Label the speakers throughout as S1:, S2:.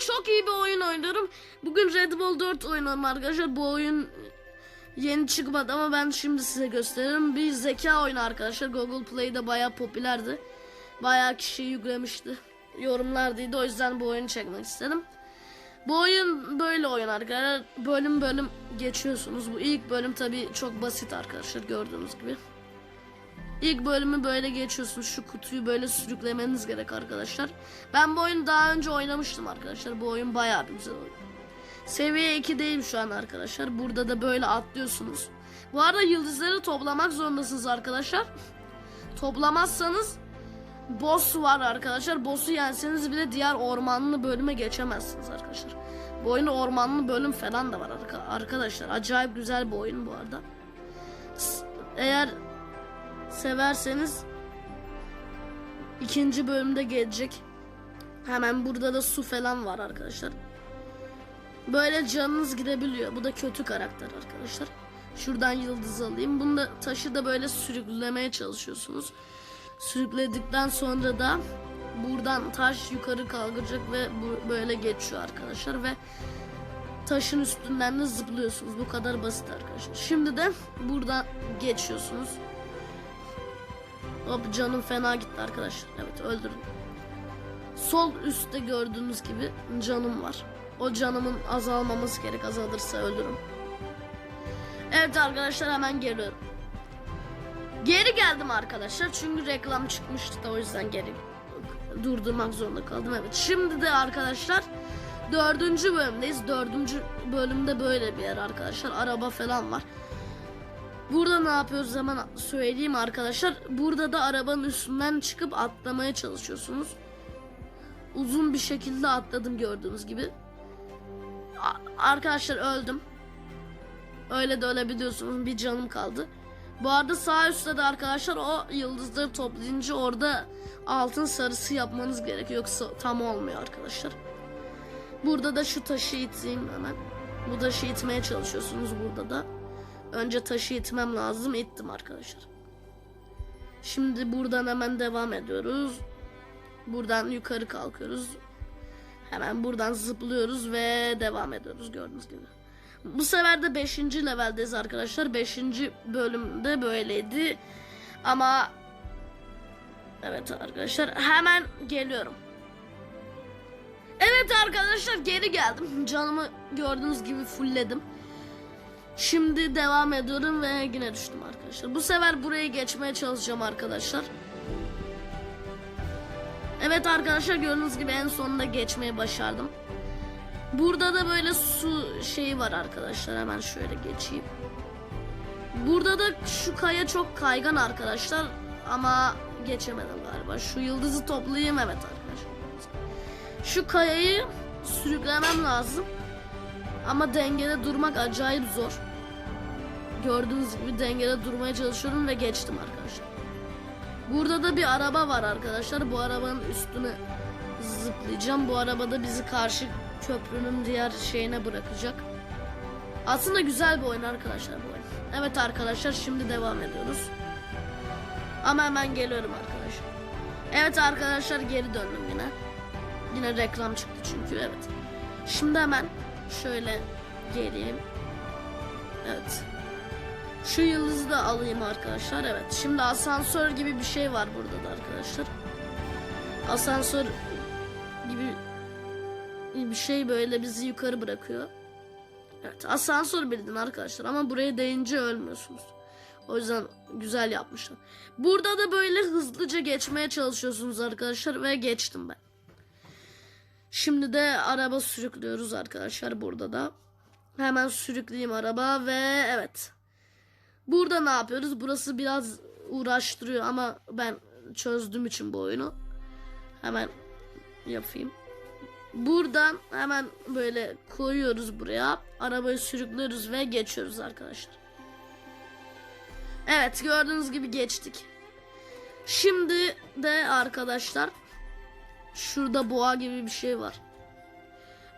S1: çok iyi bir oyun oynuyorum. Bugün Red Bull 4 oynuyorum arkadaşlar. Bu oyun yeni çıkmadı ama ben şimdi size gösteririm. Bir zeka oyunu arkadaşlar. Google Play'de bayağı popülerdi. Bayağı kişi yüklemişti. Yorumlardaydı o yüzden bu oyunu çekmek istedim. Bu oyun böyle oyun arkadaşlar. Bölüm bölüm geçiyorsunuz. Bu ilk bölüm tabi çok basit arkadaşlar gördüğünüz gibi. İlk bölümü böyle geçiyorsunuz. Şu kutuyu böyle sürüklemeniz gerek arkadaşlar. Ben bu oyunu daha önce oynamıştım arkadaşlar. Bu oyun bayağı bir güzel oyun. Seviye 2 değil şu an arkadaşlar. Burada da böyle atlıyorsunuz. Bu arada yıldızları toplamak zorundasınız arkadaşlar. Toplamazsanız boss var arkadaşlar. Boss'u yenseniz bile diğer ormanlı bölüme geçemezsiniz arkadaşlar. Bu oyunda ormanlı bölüm falan da var arka- arkadaşlar. Acayip güzel bir oyun bu arada. Eğer severseniz ikinci bölümde gelecek. Hemen burada da su falan var arkadaşlar. Böyle canınız gidebiliyor. Bu da kötü karakter arkadaşlar. Şuradan yıldız alayım. Bunu da taşı da böyle sürüklemeye çalışıyorsunuz. Sürükledikten sonra da buradan taş yukarı kaldıracak ve bu böyle geçiyor arkadaşlar ve taşın üstünden de zıplıyorsunuz. Bu kadar basit arkadaşlar. Şimdi de buradan geçiyorsunuz. Hop canım fena gitti arkadaşlar. Evet öldürdüm. Sol üstte gördüğünüz gibi canım var. O canımın azalmaması gerek. Azalırsa ölürüm. Evet arkadaşlar hemen geliyorum. Geri geldim arkadaşlar. Çünkü reklam çıkmıştı da o yüzden geri durdurmak zorunda kaldım. Evet şimdi de arkadaşlar dördüncü bölümdeyiz. Dördüncü bölümde böyle bir yer arkadaşlar. Araba falan var. Burada ne yapıyoruz hemen söyleyeyim arkadaşlar. Burada da arabanın üstünden çıkıp atlamaya çalışıyorsunuz. Uzun bir şekilde atladım gördüğünüz gibi. Arkadaşlar öldüm. Öyle de ölebiliyorsunuz. Bir canım kaldı. Bu arada sağ üstte de arkadaşlar o yıldızları toplayınca orada altın sarısı yapmanız gerekiyor. Yoksa tam olmuyor arkadaşlar. Burada da şu taşı iteyim hemen. Bu taşı itmeye çalışıyorsunuz burada da. Önce taşı itmem lazım. İttim arkadaşlar. Şimdi buradan hemen devam ediyoruz. Buradan yukarı kalkıyoruz. Hemen buradan zıplıyoruz ve devam ediyoruz gördüğünüz gibi. Bu sefer de 5. leveldeyiz arkadaşlar. 5. bölümde böyleydi. Ama Evet arkadaşlar hemen geliyorum. Evet arkadaşlar geri geldim. Canımı gördüğünüz gibi fullledim. Şimdi devam ediyorum ve yine düştüm arkadaşlar. Bu sefer burayı geçmeye çalışacağım arkadaşlar. Evet arkadaşlar gördüğünüz gibi en sonunda geçmeyi başardım. Burada da böyle su şeyi var arkadaşlar. Hemen şöyle geçeyim. Burada da şu kaya çok kaygan arkadaşlar. Ama geçemedim galiba. Şu yıldızı toplayayım evet arkadaşlar. Şu kayayı sürüklemem lazım. Ama dengede durmak acayip zor. Gördüğünüz gibi dengede durmaya çalışıyorum ve geçtim arkadaşlar. Burada da bir araba var arkadaşlar. Bu arabanın üstüne zıplayacağım. Bu arabada bizi karşı köprünün diğer şeyine bırakacak. Aslında güzel bir oyun arkadaşlar bu oyun. Evet arkadaşlar şimdi devam ediyoruz. Ama hemen geliyorum arkadaşlar. Evet arkadaşlar geri döndüm yine. Yine reklam çıktı çünkü evet. Şimdi hemen şöyle geleyim. Evet. Şu yıldızı da alayım arkadaşlar. Evet. Şimdi asansör gibi bir şey var burada da arkadaşlar. Asansör gibi bir şey böyle bizi yukarı bırakıyor. Evet asansör bildin arkadaşlar ama buraya değince ölmüyorsunuz. O yüzden güzel yapmışlar. Burada da böyle hızlıca geçmeye çalışıyorsunuz arkadaşlar ve geçtim ben. Şimdi de araba sürüklüyoruz arkadaşlar burada da. Hemen sürükleyeyim araba ve evet. Burada ne yapıyoruz? Burası biraz uğraştırıyor ama ben çözdüğüm için bu oyunu. Hemen yapayım. Buradan hemen böyle koyuyoruz buraya. Arabayı sürüklüyoruz ve geçiyoruz arkadaşlar. Evet gördüğünüz gibi geçtik. Şimdi de arkadaşlar şurada boğa gibi bir şey var.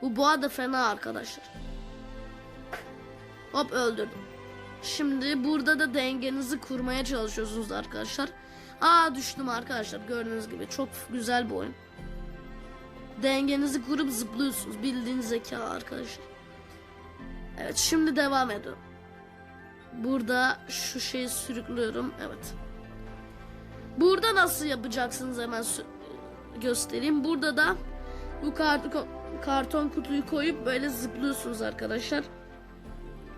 S1: Bu boğa da fena arkadaşlar. Hop öldürdüm. Şimdi burada da dengenizi kurmaya çalışıyorsunuz arkadaşlar. Aa düştüm arkadaşlar gördüğünüz gibi çok güzel bir oyun. dengenizi kurup zıplıyorsunuz. Bildiğiniz zeka arkadaşlar. Evet şimdi devam ediyorum. Burada şu şeyi sürüklüyorum. Evet. Burada nasıl yapacaksınız hemen göstereyim. Burada da bu karton kutuyu koyup böyle zıplıyorsunuz arkadaşlar.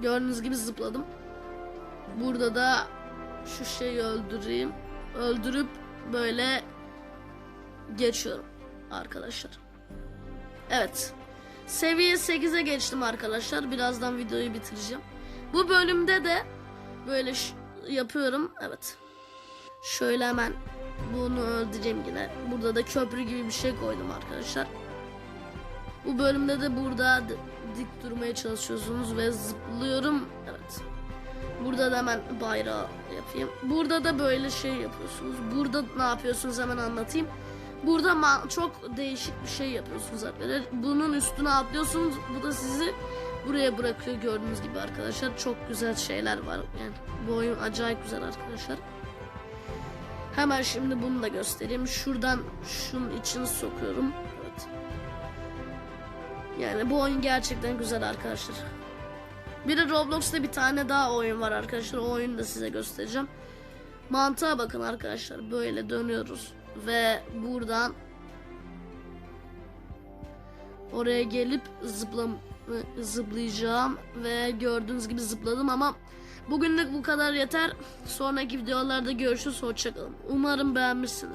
S1: Gördüğünüz gibi zıpladım. Burada da şu şeyi öldüreyim. Öldürüp böyle geçiyorum arkadaşlar. Evet. Seviye 8'e geçtim arkadaşlar. Birazdan videoyu bitireceğim. Bu bölümde de böyle yapıyorum. Evet. Şöyle hemen bunu öldüreceğim yine. Burada da köprü gibi bir şey koydum arkadaşlar. Bu bölümde de burada dik durmaya çalışıyorsunuz ve zıplıyorum. Evet. Burada da hemen bayrağı yapayım. Burada da böyle şey yapıyorsunuz. Burada ne yapıyorsunuz hemen anlatayım. Burada çok değişik bir şey yapıyorsunuz arkadaşlar. Bunun üstüne atlıyorsunuz. Bu da sizi buraya bırakıyor gördüğünüz gibi arkadaşlar. Çok güzel şeyler var. Yani bu oyun acayip güzel arkadaşlar. Hemen şimdi bunu da göstereyim. Şuradan şunun içini sokuyorum. Evet. Yani bu oyun gerçekten güzel arkadaşlar. Bir de Roblox'ta bir tane daha oyun var arkadaşlar. O oyunu da size göstereceğim. Mantığa bakın arkadaşlar. Böyle dönüyoruz. Ve buradan oraya gelip zıplam zıplayacağım ve gördüğünüz gibi zıpladım ama bugünlük bu kadar yeter. Sonraki videolarda görüşürüz. Hoşçakalın. Umarım beğenmişsiniz.